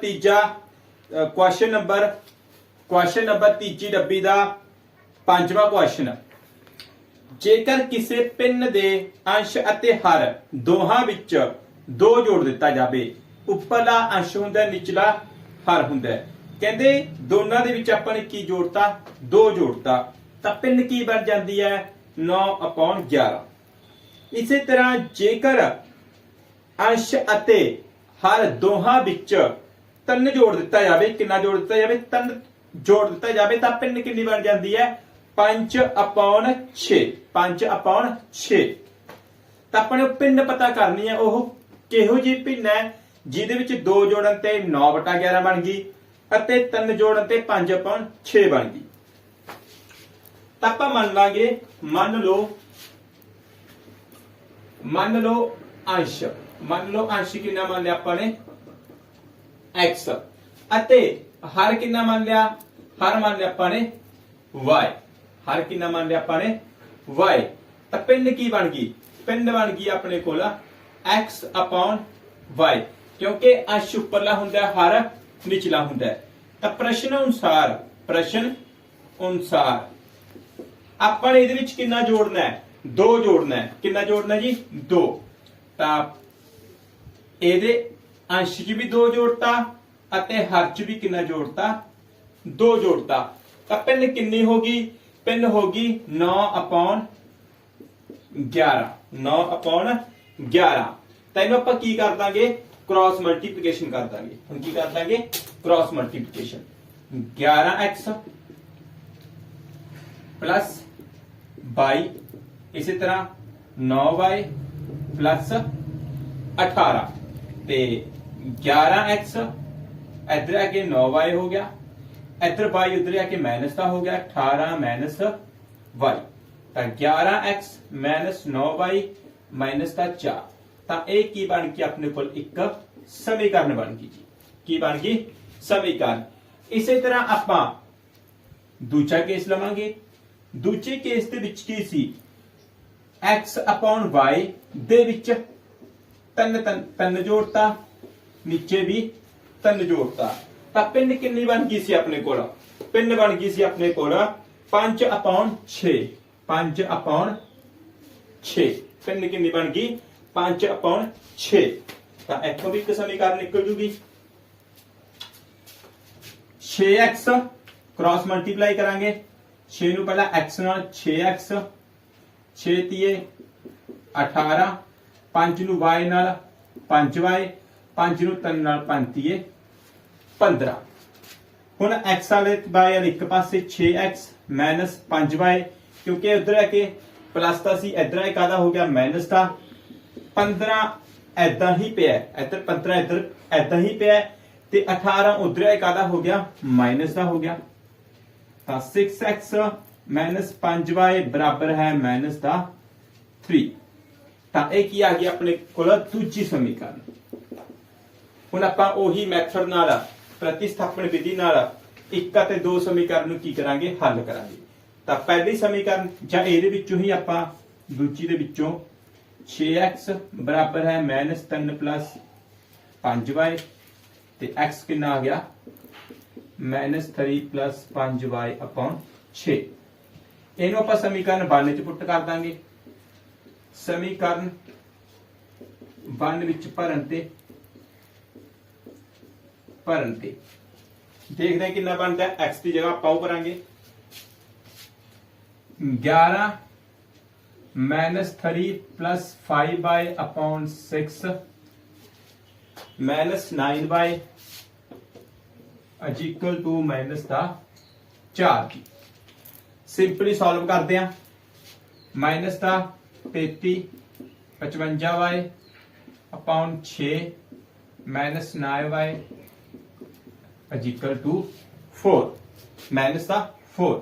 ਤੀਜਾ question number question number ਤੀਜੀ ਡੱਬੀ ਦਾ ਪੰਜਵਾਂ ਕੁਐਸਚਨ ਜੇਕਰ ਕਿਸੇ ਪਿੰਨ ਦੇ ਅੰਸ਼ ਅਤੇ ਹਰ ਦੋਹਾਂ ਵਿੱਚ ਦੋ ਜੋੜ ਦਿੱਤਾ ਜਾਵੇ, ਉੱਪਰਲਾ ਅੰਸ਼ ਹੁੰਦਾ, ਨਿਚਲਾ ਹਰ ਹੁੰਦਾ। ਕਹਿੰਦੇ ਦੋਨਾਂ ਦੇ ਵਿੱਚ ਆਪਾਂ ਨੇ ਕੀ ਜੋੜਤਾ? ਦੋ ਜੋੜਤਾ। ਤਾਂ ਪਿੰਨ ਕੀ ਬਣ ਜਾਂਦੀ ਹੈ? 9 11 ਇਸੇ ਤਰ੍ਹਾਂ ਜੇਕਰ ਅੰਸ਼ ਅਤੇ ਹਰ ਦੋਹਾਂ ਵਿੱਚ ਤਿੰਨ ਜੋੜ ਦਿੱਤਾ ਜਾਵੇ, ਕਿੰਨਾ ਜੋੜ ਦਿੱਤਾ ਜਾਵੇ? ਤਿੰਨ ਜੋੜ ਦਿੱਤਾ ਜਾਵੇ ਤਾਂ ਪਿੰਨ ਕਿੰਨੀ ਬਣ ਜਾਂਦੀ ਹੈ? 5 ਅਪੌਨ 6 5 ਅਪੌਨ 6 ਤਾਂ ਆਪਾਂ ਪਿੰਨ ਪਤਾ ਕਰਨੀ ਹੈ, ਉਹ ਕਿਹੋ ਜਿਹੀ ਪਿੰਨ ਹੈ, ਜਿਹਦੇ ਵਿੱਚ 2 ਜੋੜਨ ਤੇ 9 ਬਟਾ 11 ਬਣ ਗਈ ਅਤੇ 3 ਜੋੜਨ ਤੇ 5 ਅਪੌਨ 6 ਬਣ ਗਈ। ਤਾਂ ਆਪਾਂ ਮੰਨ ਲਾਂਗੇ, ਮੰਨ ਲਓ ਮੰਨ ਲਓ ਅੰਸ਼। ਮੰਨ ਲਓ ਅੰਸ਼ ਕਿੰਨਾ ਮੰਨ ਲਿਆ ਆਪਾਂ ਨੇ? X. ਅਤੇ ਹਰ ਕਿੰਨਾ ਮੰਨ ਲਿਆ? ਹਰ ਮੰਨ ਲਿਆ ਆਪਾਂ ਨੇ y. ਹਰ ਕਿੰਨਾ ਮੰਨ ਲਿਆ ਆਪਾਂ ਨੇ y. ਤਾਂ ਪਿੰਡ ਕੀ ਬਣ ਗਈ? ਪਿੰਡ ਬਣ ਗਈ ਆਪਣੇ ਕੋਲ x y. ਕਿਉਂਕਿ ਅੰਸ਼ ਉੱਪਰਲਾ ਹੁੰਦਾ, ਹਰ ਨਿਚਲਾ ਹੁੰਦਾ। ਤਾਂ ਪ੍ਰਸ਼ਨ ਅਨੁਸਾਰ ਪ੍ਰਸ਼ਨ ਅਨੁਸਾਰ ਆਪਾਂ ਨੇ ਇਹਦੇ ਵਿੱਚ ਕਿੰਨਾ ਜੋੜਨਾ ਹੈ? ਦੋ ਜੋੜਨਾ ਹੈ। ਕਿੰਨਾ ਜੋੜਨਾ ਜੀ? ਦੋ। ਤਾਂ ਇਹਦੇ ਅੰਸ਼ 'ਚ ਵੀ ਦੋ ਜੋੜਤਾ ਅਤੇ ਹਰ 'ਚ ਵੀ ਕਿੰਨਾ ਜੋੜਤਾ? ਦੋ ਜੋੜਤਾ। ਤਾਂ ਪਿੰਨ ਕਿੰਨੀ ਹੋਗੀ ਪਿੰਨ ਹੋਗੀ 9 ਅਪੌਨ 11 9 ਅਪੌਨ 11 ਤਾਂ ਇਹਨੂੰ ਆਪਾਂ ਕੀ ਕਰ ਦਾਂਗੇ? ਕ੍ਰਾਸ ਮਲਟੀਪਲੀਕੇਸ਼ਨ ਕਰ ਦਾਂਗੇ। ਹੁਣ ਕੀ ਕਰ ਦਾਂਗੇ? ਕ੍ਰਾਸ ਮਲਟੀਪਲੀਕੇਸ਼ਨ 11x ਪਲੱਸ 22 ਇਸੇ ਤਰ੍ਹਾਂ 9y ਪਲੱਸ 18 ਤੇ 11x ਇੱਧਰ ਆ ਕੇ 9y ਹੋ ਗਿਆ। ਇੱਧਰ y, ਉਧਰ ਆ ਕੇ ਮਾਈਨਸ ਦਾ ਹੋ ਗਿਆ 18 ਮਾਈਨਸ y ਤਾਂ 11x 9y ਮਾਈਨਸ ਦਾ 4 ਤਾਂ ਇਹ ਕੀ ਬਣ ਕੇ ਆਪਣੇ ਕੋਲ ਇੱਕ ਸਮੀਕਰਨ ਬਣ ਗਈ ਜੀ। ਕੀ ਬਣ ਗਈ? ਸਮੀਕਰਨ। ਇਸੇ ਤਰ੍ਹਾਂ ਆਪਾਂ ਦੂਜਾ ਕੇਸ ਲਵਾਂਗੇ। ਦੂਜੇ ਕੇਸ ਦੇ ਵਿੱਚ ਕੀ ਸੀ? X y ਦੇ ਵਿੱਚ ਤਿੰਨ ਤਿੰਨ ਤਿੰਨ ਜੋੜਤਾ। ਨੀਚੇ ਵੀ ਤਿੰਨ ਜੋੜਤਾ। ਤਾਂ ਪਿੰਨ ਕਿੰਨੀ ਬਣ ਗਈ ਸੀ ਆਪਣੇ ਕੋਲ? ਪਿੰਨ ਬਣ ਗਈ ਸੀ ਆਪਣੇ ਕੋਲ 5 6 5 6 ਪਿੰਨ ਕਿੰਨੀ ਬਣ ਗਈ? 5 6 ਤਾਂ ਇੱਥੋਂ ਵੀ ਇੱਕ ਸਮੀਕਰਨ ਨਿਕਲ ਜੂਗੀ। 6x ਕ੍ਰਾਸ ਮਲਟੀਪਲਾਈ ਕਰਾਂਗੇ। 6 ਨੂੰ ਪਹਿਲਾਂ x ਨਾਲ 6x 6 ਤੀਏ 18 5 ਨੂੰ y ਨਾਲ 5y 5 ਨੂੰ 3 ਨਾਲ 5 ਤੀਏ 15 ਹੁਣ x ਵਾਲੇ y ਵਾਲੇ ਇੱਕ ਪਾਸੇ 6x 5y ਕਿਉਂਕਿ ਉਧਰ ਆ ਕੇ ਪਲੱਸ ਦਾ ਸੀ, ਇਧਰ ਇੱਕ ਆਦਾ ਹੋ ਗਿਆ? ਮਾਈਨਸ ਦਾ। 15 ਐਦਾਂ ਹੀ ਪਿਆ। ਹੈ। 15 ਇੱਧਰ ਐਦਾਂ ਹੀ ਪਿਆ। ਤੇ 18 ਉਧਰ ਇੱਕ ਆਦਾ ਹੋ ਗਿਆ? ਮਾਈਨਸ ਦਾ ਹੋ ਗਿਆ। ਤਾਂ 6x 5y ਬਰਾਬਰ ਹੈ ਮਾਈਨਸ ਦਾ 3 ਤਾਂ ਇਹ ਕੀ ਆ ਗਿਆ ਆਪਣੇ ਕੋਲ? ਦੂਜੀ ਸਮੀਕਰਨ। ਹੁਣ ਆਪਾਂ ਉਹੀ ਮੈਥਡ ਨਾਲ, ਪ੍ਰਤੀਸਥਾਪਨ ਵਿਧੀ ਨਾਲ ਇੱਕ ਅਤੇ ਦੋ ਸਮੀਕਰਨ ਨੂੰ ਕੀ ਕਰਾਂਗੇ? ਹੱਲ ਕਰਾਂਗੇ। ਤਾਂ ਪਹਿਲੀ ਸਮੀਕਰਨ ਜਾਂ ਇਹਦੇ ਵਿੱਚੋਂ ਹੀ ਆਪਾਂ ਦੂਜੀ ਦੇ ਵਿੱਚੋਂ 6x ਬਰਾਬਰ ਹੈ -3 5y ਤੇ x ਕਿੰਨਾ ਆ ਗਿਆ? -3 5y 6 ਇਹਨੂੰ ਆਪਾਂ ਸਮੀਕਰਨ 1 ਚ ਪੁੱਟ ਕਰ ਦਾਂਗੇ। ਸਮੀਕਰਨ 1 ਵਿੱਚ ਭਰਨ ਤੇ ਭਰਨ ਤੇ ਦੇਖਦੇ ਹਾਂ ਕਿੰਨਾ ਬਣਦਾ ਹੈ। x ਦੀ ਜਗ੍ਹਾ ਆਪਾਂ ਉਹ ਕਰਾਂਗੇ 11 minus 3 plus 5y upon 6 minus 9y is equal to minus ਦਾ 4 ਜੀ ਸਿੰਪਲੀ ਸੋਲਵ ਕਰਦੇ ਆ minus the 33 55y upon 6 minus 9y is equal to 4 minus ਦਾ 4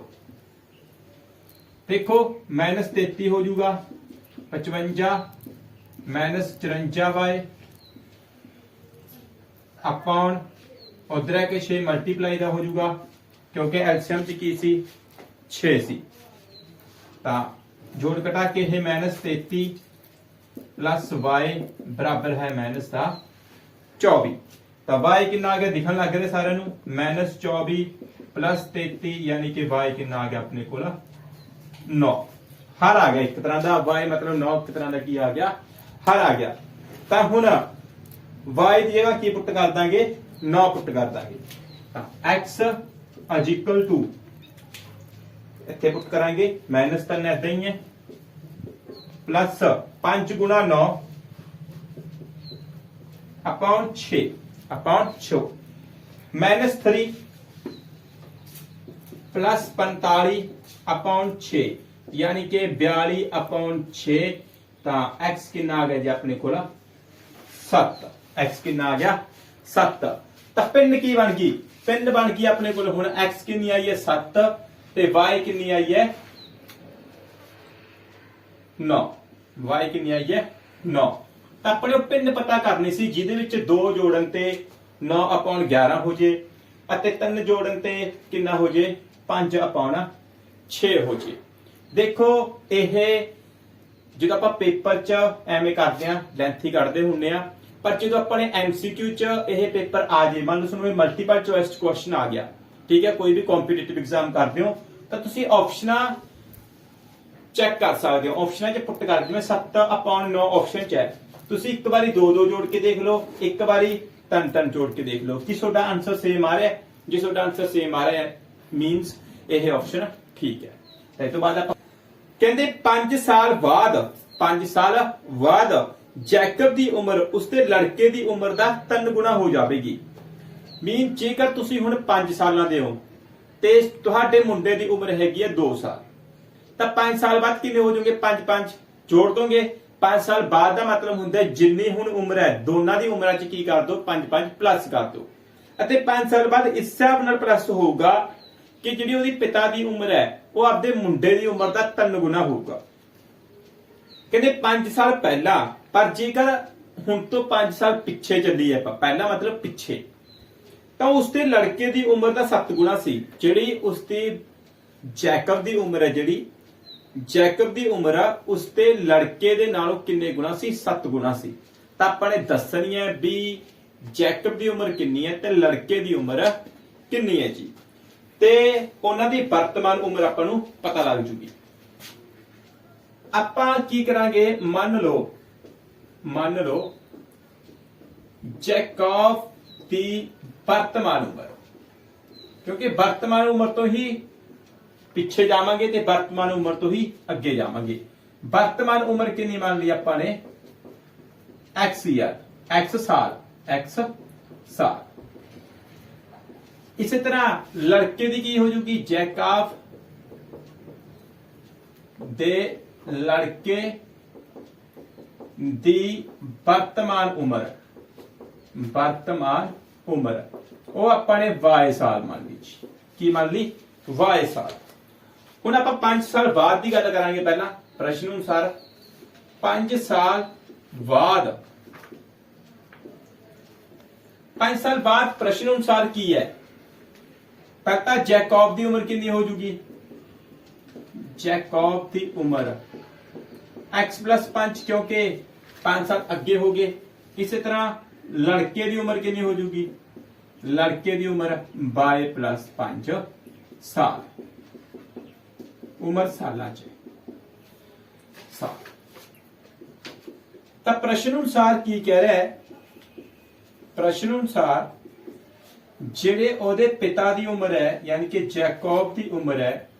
ਦੇਖੋ ਮਾਈਨਸ 33 ਹੋ ਜਾਊਗਾ। 55 54y ਅਪਨ ਉਧਰ ਹੈ ਕਿ 6 ਮਲਟੀਪਲਾਈ ਦਾ ਹੋ ਜਾਊਗਾ, ਕਿਉਂਕਿ ਐਲਸੀਐਮ ਚ ਕੀ ਸੀ? 6 ਸੀ। ਤਾਂ ਜੋੜ ਘਟਾ ਕੇ ਇਹ ਮਾਈਨਸ 33 ਪਲੱਸ y ਬਰਾਬਰ ਹੈ ਮਾਈਨਸ ਦਾ 24 ਤਾਂ y ਕਿੰਨਾ ਆ ਗਿਆ, ਦਿਖਣ ਲੱਗ ਰਿਹਾ ਸਾਰਿਆਂ ਨੂੰ। -24 33 ਯਾਨੀ ਕਿ y ਕਿੰਨਾ ਆ ਗਿਆ ਆਪਣੇ ਕੋਲ। 9 ਹਰ ਆ ਗਿਆ ਇੱਕ ਤਰ੍ਹਾਂ ਦਾ। y ਮਤਲਬ 9 ਇੱਕ ਤਰ੍ਹਾਂ ਦਾ ਕੀ ਆ ਗਿਆ? ਹਰ ਆ ਗਿਆ। ਤਾਂ ਹੁਣ y ਦੀ ਜਗ੍ਹਾ ਕੀ ਪੁੱਟ ਕਰ ਦਾਂਗੇ? 9 ਪੁੱਟ ਕਰ ਦਾਂਗੇ। ਤਾਂ x is equal ਇੱਥੇ ਪੁੱਟ ਕਰਾਂਗੇ। ਮਾਈਨਸ ਤਾਂ ਇਦਾਂ ਹੀ ਹੈ। ਪਲੱਸ 5 ਗੁਣਾ 9 upon 6 upon 6 minus 3 plus 45 upon 6 ਯਾਨੀ ਕਿ 42 ਅਪਨ 6 ਤਾਂ x ਕਿੰਨਾ ਆ ਗਿਆ ਜੀ ਆਪਣੇ ਕੋਲ? 7 x ਕਿੰਨਾ ਆ ਗਿਆ? 7 ਤਾਂ ਪਿੰਨ ਕੀ ਬਣ ਗਈ? ਪਿੰਨ ਬਣ ਗਈ ਆਪਣੇ ਕੋਲ ਹੁਣ x ਕਿੰਨੀ ਆਈ ਹੈ? 7 ਤੇ y ਕਿੰਨੀ ਆਈ ਹੈ? 9 y ਕਿੰਨੀ ਆਈ ਹੈ? 9 ਤਾਂ ਆਪਣੇ ਉਹ ਪਿੰਨ ਪਤਾ ਕਰਨੀ ਸੀ, ਜਿਹਦੇ ਵਿੱਚ 2 ਜੋੜਨ ਤੇ 9 ਅਪਾਉਣ 11 ਹੋ ਜੇ ਅਤੇ 3 ਜੋੜਨ ਤੇ ਕਿੰਨਾ ਹੋ ਜੇ? 5 ਅਪਾਉਣ 6 ਹੋ ਜੇ। ਦੇਖੋ, ਇਹ ਜਦੋਂ ਆਪਾਂ ਪੇਪਰ 'ਚ ਐਵੇਂ ਕਰਦੇ ਆ ਲੈਂਥੀ ਕੱਢਦੇ ਹੁੰਨੇ ਆ ਪਰ ਜਦੋਂ ਆਪਾਂ ਨੇ ਐਮਸੀਕਿਊ 'ਚ ਇਹ ਪੇਪਰ ਆ ਜੇ, ਮੰਨ ਲਓ ਤੁਹਾਨੂੰ ਮਲਟੀਪਲ ਚੋਇਸ ਕੁਐਸਚਨ ਆ ਗਿਆ, ਠੀਕ ਹੈ, ਕੋਈ ਵੀ ਕੰਪੀਟੀਟਿਵ ਐਗਜ਼ਾਮ ਕਰਦੇ ਹੋ, ਤਾਂ ਤੁਸੀਂ ਆਪਸ਼ਨਾਂ ਚੈੱਕ ਕਰ ਸਕਦੇ ਹੋ। ਆਪਸ਼ਨਾਂ 'ਚ ਪੁੱਟ ਕਰਦੇ ਜਿਵੇਂ 7 ਅਪਨ 9 ਆਪਸ਼ਨ 'ਚ ਹੈ। ਤੁਸੀਂ ਇੱਕ ਵਾਰੀ ਦੋ ਦੋ ਜੋੜ ਕੇ ਦੇਖ ਲਓ, ਇੱਕ ਵਾਰੀ ਤਨ ਤਨ ਜੋੜ ਕੇ ਦੇਖ ਲਓ। ਕਿ ਤੁਹਾਡਾ ਆਨਸਰ ਸੇਮ ਆ ਰਿਹਾ? ਜੇ ਤੁਹਾਡਾ ਆਨਸਰ ਸੇਮ ਆ ਰਿਹਾ ਮੀਨਸ ਇਹ ਆਪਸ਼ਨ ਠੀਕ ਹੈ। ਤੇ ਇਹ ਤੋਂ ਬਾਅਦ ਆਪਾਂ ਕਹਿੰਦੇ 5 ਸਾਲ ਬਾਅਦ 5 ਸਾਲ ਬਾਅਦ ਜੈਕਬ ਦੀ ਉਮਰ, ਉਸਦੇ ਲੜਕੇ ਦੀ ਉਮਰ ਦਾ 3 ਗੁਣਾ ਹੋ ਜਾਵੇਗੀ। ਮੀਨ ਜੇਕਰ ਤੁਸੀਂ ਹੁਣ 5 ਸਾਲਾਂ ਦੇ ਹੋ, ਤੇ ਤੁਹਾਡੇ ਮੁੰਡੇ ਦੀ ਉਮਰ ਹੈਗੀ ਹੈ 2 ਸਾਲ। ਤਾਂ 5 ਸਾਲ ਬਾਅਦ ਕਿੰਨੇ ਹੋ ਜਾਣਗੇ 5 5 ਜੋੜ ਦੋਗੇ। 5 ਸਾਲ ਬਾਅਦ ਦਾ ਮਤਲਬ ਹੁੰਦਾ ਜਿੰਨੀ ਹੁਣ ਉਮਰ ਹੈ, ਦੋਨਾਂ ਦੀ ਉਮਰਾਂ 'ਚ ਕੀ ਕਰ ਦੋ? 5 5 ਪਲੱਸ ਕਰ ਦੋ। ਅਤੇ 5 ਸਾਲ ਬਾਅਦ ਇਸ ਹਿਸਾਬ ਨਾਲ ਪਲੱਸ ਹੋਊਗਾ ਕਿ ਜਿਹੜੀ ਉਹਦੀ ਪਿਤਾ ਦੀ ਉਮਰ ਹੈ, ਉਹ ਆਪਦੇ ਮੁੰਡੇ ਦੀ ਉਮਰ ਦਾ 3 ਗੁਣਾ ਹੋਊਗਾ। ਕਹਿੰਦੇ 5 ਸਾਲ ਪਹਿਲਾਂ, ਪਰ ਜੇਕਰ ਹੁਣ ਤੋਂ 5 ਸਾਲ ਪਿੱਛੇ ਚੱਲੀ ਆਪਾਂ, ਪਹਿਲਾਂ ਮਤਲਬ ਪਿੱਛੇ, ਤਾਂ ਉਸਦੇ ਲੜਕੇ ਦੀ ਉਮਰ ਦਾ 7 ਗੁਣਾ ਸੀ। ਜਿਹੜੀ ਉਸਦੀ ਜੈਕਬ ਦੀ ਉਮਰ ਹੈ ਜਿਹੜੀ ਜੈਕਬ ਦੀ ਉਮਰ ਆ ਉਸਦੇ ਲੜਕੇ ਦੇ ਨਾਲੋਂ ਕਿੰਨੇ ਗੁਣਾ ਸੀ? 7 ਗੁਣਾ ਸੀ। ਤਾਂ ਆਪਾਂ ਨੇ ਦੱਸਣੀ ਹੈ ਵੀ ਜੈਕਬ ਦੀ ਉਮਰ ਕਿੰਨੀ ਹੈ ਤੇ ਲੜਕੇ ਦੀ ਉਮਰ ਕਿੰਨੀ ਹੈ ਜੀ? ਤੇ ਉਹਨਾਂ ਦੀ ਵਰਤਮਾਨ ਉਮਰ ਆਪਾਂ ਨੂੰ ਪਤਾ ਲੱਗ ਜੂਗੀ। ਆਪਾਂ ਕੀ ਕਰਾਂਗੇ? ਮੰਨ ਲਓ ਮੰਨ ਲਓ, ਜੈਕਬ ਦੀ ਵਰਤਮਾਨ ਉਮਰ। ਕਿਉਂਕਿ ਵਰਤਮਾਨ ਉਮਰ ਤੋਂ ਹੀ ਪਿੱਛੇ ਜਾਵਾਂਗੇ ਤੇ ਵਰਤਮਾਨ ਉਮਰ ਤੋਂ ਹੀ ਅੱਗੇ ਜਾਵਾਂਗੇ। ਵਰਤਮਾਨ ਉਮਰ ਕਿੰਨੀ ਮੰਨ ਲਈ ਆਪਾਂ ਨੇ? X ਈਅਰ x ਸਾਲ x ਸਾਲ। ਇਸੇ ਤਰ੍ਹਾਂ ਲੜਕੇ ਦੀ ਕੀ ਹੋ ਜੂਗੀ? ਜੈਕਾਫ ਦੇ ਲੜਕੇ ਦੀ ਵਰਤਮਾਨ ਉਮਰ। ਵਰਤਮਾਨ ਉਮਰ। ਉਹ ਆਪਾਂ ਨੇ y ਸਾਲ ਮੰਨ ਲਈ ਜੀ। ਕੀ ਮੰਨ ਲਈ? y ਸਾਲ। ਹੁਣ ਆਪਾਂ 5 ਸਾਲ ਬਾਅਦ ਦੀ ਗੱਲ ਕਰਾਂਗੇ ਪਹਿਲਾਂ, ਪ੍ਰਸ਼ਨ ਅਨੁਸਾਰ। 5 ਸਾਲ ਬਾਅਦ। 5 ਸਾਲ ਬਾਅਦ ਪ੍ਰਸ਼ਨ ਅਨੁਸਾਰ ਕੀ ਹੈ? ਪਹਿਲਾਂ ਜੈਕਬ ਦੀ ਉਮਰ ਕਿੰਨੀ ਹੋ ਜੂਗੀ? ਜੈਕਬ ਦੀ ਉਮਰ। x 5 ਕਿਉਂਕਿ 5 ਸਾਲ ਅੱਗੇ ਹੋ ਗਏ। ਇਸੇ ਤਰ੍ਹਾਂ ਲੜਕੇ ਦੀ ਉਮਰ ਕਿੰਨੀ ਹੋ ਜੂਗੀ? ਲੜਕੇ ਦੀ ਉਮਰ y 5 ਸਾਲ। ਉਮਰ ਸਾਲਾਂ ਚ ਤਾਂ ਪ੍ਰਸ਼ਨ ਅਨੁਸਾਰ ਕੀ ਕਹਿ ਰਿਹਾ ਹੈ? ਪ੍ਰਸ਼ਨ ਅਨੁਸਾਰ ਜਿਹੜੇ ਉਹਦੇ ਪਿਤਾ ਦੀ ਉਮਰ ਹੈ, ਯਾਨੀ ਕਿ ਜੈਕੋਬ ਦੀ ਉਮਰ ਹੈ,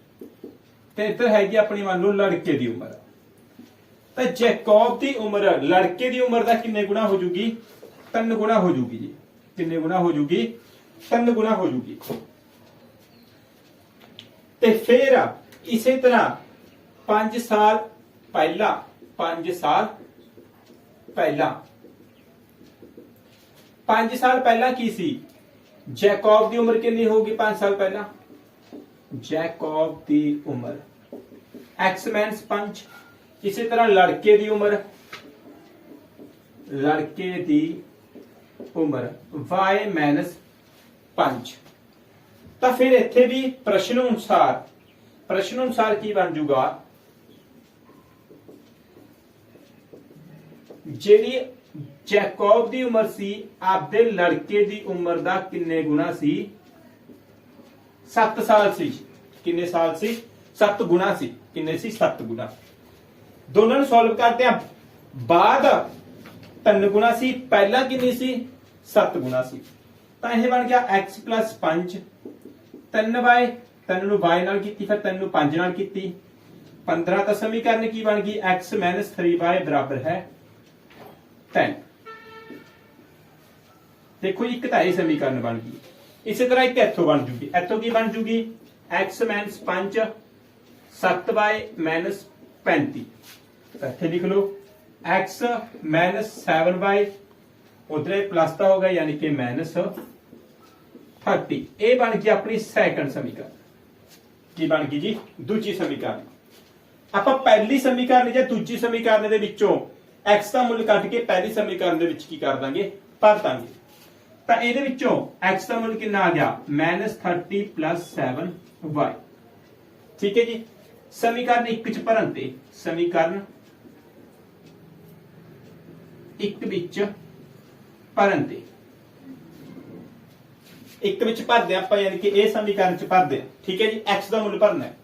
ਤੇ ਇੱਧਰ ਹੈਗੀ ਆਪਣੀ ਮੰਨ ਲਓ ਲੜਕੇ ਦੀ ਉਮਰ। ਤਾਂ ਜੈਕੋਬ ਦੀ ਉਮਰ, ਲੜਕੇ ਦੀ ਉਮਰ ਦਾ ਕਿੰਨੇ ਗੁਣਾ ਹੋ ਜੂਗੀ? ਤਿੰਨ ਗੁਣਾ ਹੋ ਜੂਗੀ ਜੀ। ਕਿੰਨੇ ਗੁਣਾ ਹੋ ਜੂਗੀ? ਤਿੰਨ ਗੁਣਾ ਹੋ ਜੂਗੀ। ਤੇ ਫਿਰ ਇਸੇ ਤਰ੍ਹਾਂ 5 ਸਾਲ ਪਹਿਲਾਂ 5 ਸਾਲ ਪਹਿਲਾਂ। 5 ਸਾਲ ਪਹਿਲਾਂ ਕੀ ਸੀ? ਜੈਕਬ ਦੀ ਉਮਰ ਕਿੰਨੀ ਹੋਊਗੀ 5 ਸਾਲ ਪਹਿਲਾਂ? ਜੈਕਬ ਦੀ ਉਮਰ। x ਮਾਈਨਸ 5 ਇਸੇ ਤਰ੍ਹਾਂ ਲੜਕੇ ਦੀ ਉਮਰ। ਲੜਕੇ ਦੀ ਉਮਰ y ਮਾਈਨਸ 5 ਤਾਂ ਫਿਰ ਇੱਥੇ ਵੀ ਪ੍ਰਸ਼ਨ ਅਨੁਸਾਰ ਪ੍ਰਸ਼ਨ ਅਨੁਸਾਰ ਕੀ ਬਣ ਜੂਗਾ? ਜਿਹੜੀ ਜੈਕੋਬ ਦੀ ਉਮਰ ਸੀ, ਆਪਦੇ ਲੜਕੇ ਦੀ ਉਮਰ ਦਾ ਕਿੰਨੇ ਗੁਣਾ ਸੀ? 7 ਸਾਲ ਸੀ। ਕਿੰਨੇ ਸਾਲ ਸੀ? 7 ਗੁਣਾ ਸੀ। ਕਿੰਨੇ ਸੀ? 7 ਗੁਣਾ। ਦੋਨਾਂ ਨੂੰ ਸੋਲਵ ਕਰਦੇ ਆ ਬਾਅਦ 3 ਗੁਣਾ ਸੀ, ਪਹਿਲਾਂ ਕਿੰਨੀ ਸੀ? 7 ਗੁਣਾ ਸੀ। ਤਾਂ ਇਹ ਬਣ ਗਿਆ x 5 3y 3 ਨੂੰ y ਨਾਲ ਕੀਤੀ ਫਿਰ 3 ਨੂੰ 5 ਨਾਲ ਕੀਤੀ। 15 ਤਾਂ ਸਮੀਕਰਨ ਕੀ ਬਣ ਗਈ? X 3y ਬਰਾਬਰ ਹੈ 10 ਦੇਖੋ ਜੀ, ਇੱਕ ਤਾਂ ਇਹ ਸਮੀਕਰਨ ਬਣ ਗਈ। ਇਸੇ ਤਰ੍ਹਾਂ ਇੱਕ ਇੱਥੋਂ ਬਣ ਜੂਗੀ। ਇੱਥੋਂ ਕੀ ਬਣ ਜੂਗੀ? X 5 7y 35 ਤਾਂ ਇੱਥੇ ਲਿਖ ਲਓ। X 7y ਉਧਰੇ ਪਲੱਸ ਦਾ ਹੋ ਗਿਆ ਯਾਨੀ ਕਿ ਮਾਈਨਸ 30 ਇਹ ਬਣ ਗਈ ਆਪਣੀ ਸੈਕੰਡ ਸਮੀਕਰਨ। ਕੀ ਬਣ ਗਈ ਜੀ? ਦੂਜੀ ਸਮੀਕਰਨ। ਆਪਾਂ ਪਹਿਲੀ ਸਮੀਕਰਨ ਜਾਂ ਦੂਜੀ ਸਮੀਕਰਨ ਦੇ ਵਿੱਚੋਂ x ਦਾ ਮੁੱਲ ਕੱਢ ਕੇ ਪਹਿਲੀ ਸਮੀਕਰਨ ਦੇ ਵਿੱਚ ਕੀ ਕਰ ਦਾਂਗੇ? ਭਰ ਦਾਂਗੇ। ਤਾਂ ਇਹਦੇ ਵਿੱਚੋਂ x ਦਾ ਮੁੱਲ ਕਿੰਨਾ ਆ ਗਿਆ? -30 7y ਠੀਕ ਹੈ ਜੀ? ਸਮੀਕਰਨ ਇੱਕ ਚ ਭਰਨ ਤੇ ਸਮੀਕਰਨ ਇੱਕ ਵਿੱਚ ਭਰਨ ਤੇ। ਇੱਕ ਵਿੱਚ ਭਰਦੇ ਹਾਂ ਆਪਾਂ, ਯਾਨੀ ਕਿ ਇਹ ਸਮੀਕਰਨ ਚ ਭਰਦੇ ਹਾਂ। ਠੀਕ ਹੈ ਜੀ? X ਦਾ ਮੁੱਲ ਭਰਨਾ ਹੈ।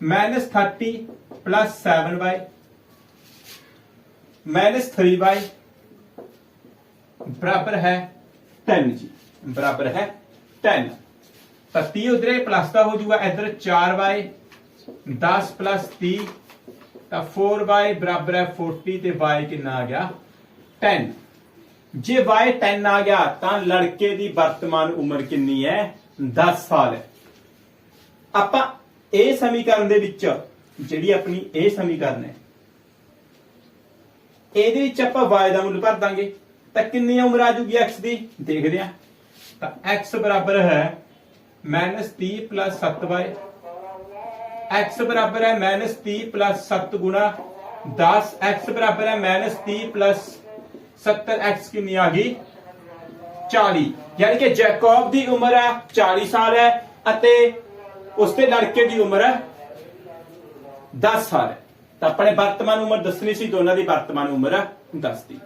-30 7y -3y ਬਰਾਬਰ ਹੈ 10 ਜੀ। ਬਰਾਬਰ ਹੈ 10 ਤਾਂ 30 ਉਧਰੇ ਪਲੱਸ ਦਾ ਹੋ ਜਾਊਗਾ, ਇਧਰ 4y 10 ਪਲੱਸ 30 ਤਾਂ 4y ਬਰਾਬਰ ਹੈ 40 ਤੇ y ਕਿੰਨਾ ਆ ਗਿਆ? 10 ਜੇ y 10 ਆ ਗਿਆ, ਤਾਂ ਲੜਕੇ ਦੀ ਵਰਤਮਾਨ ਉਮਰ ਕਿੰਨੀ ਹੈ? 10 ਸਾਲ। ਆਪਾਂ ਇਹ ਸਮੀਕਰਨ ਦੇ ਵਿੱਚ, ਜਿਹੜੀ ਆਪਣੀ ਇਹ ਸਮੀਕਰਨ ਹੈ, ਇਹਦੇ ਵਿੱਚ ਆਪਾਂ y ਦਾ ਮੁੱਲ ਭਰ ਦਾਂਗੇ। ਤਾਂ ਕਿੰਨੀ ਉਮਰ ਆ ਜੂਗੀ x ਦੀ? ਦੇਖਦੇ ਹਾਂ। ਤਾਂ x ਬਰਾਬਰ ਹੈ -30 7y x ਬਰਾਬਰ ਹੈ -30 7 ਗੁਣਾ 10 x ਬਰਾਬਰ ਹੈ -30 70 x ਕਿੰਨੀ ਆ ਗਈ? 40 ਯਾਨੀ ਕਿ ਜੈਕੋਬ ਦੀ ਉਮਰ ਹੈ 40 ਸਾਲ ਹੈ ਅਤੇ ਉਸਦੇ ਲੜਕੇ ਦੀ ਉਮਰ ਹੈ 10 ਸਾਲ ਹੈ। ਤਾਂ ਆਪਣੇ ਵਰਤਮਾਨ ਉਮਰ ਦੱਸਣੀ ਸੀ ਦੋਨਾਂ ਦੀ ਵਰਤਮਾਨ ਉਮਰ ਹੈ 10 ਦੀ।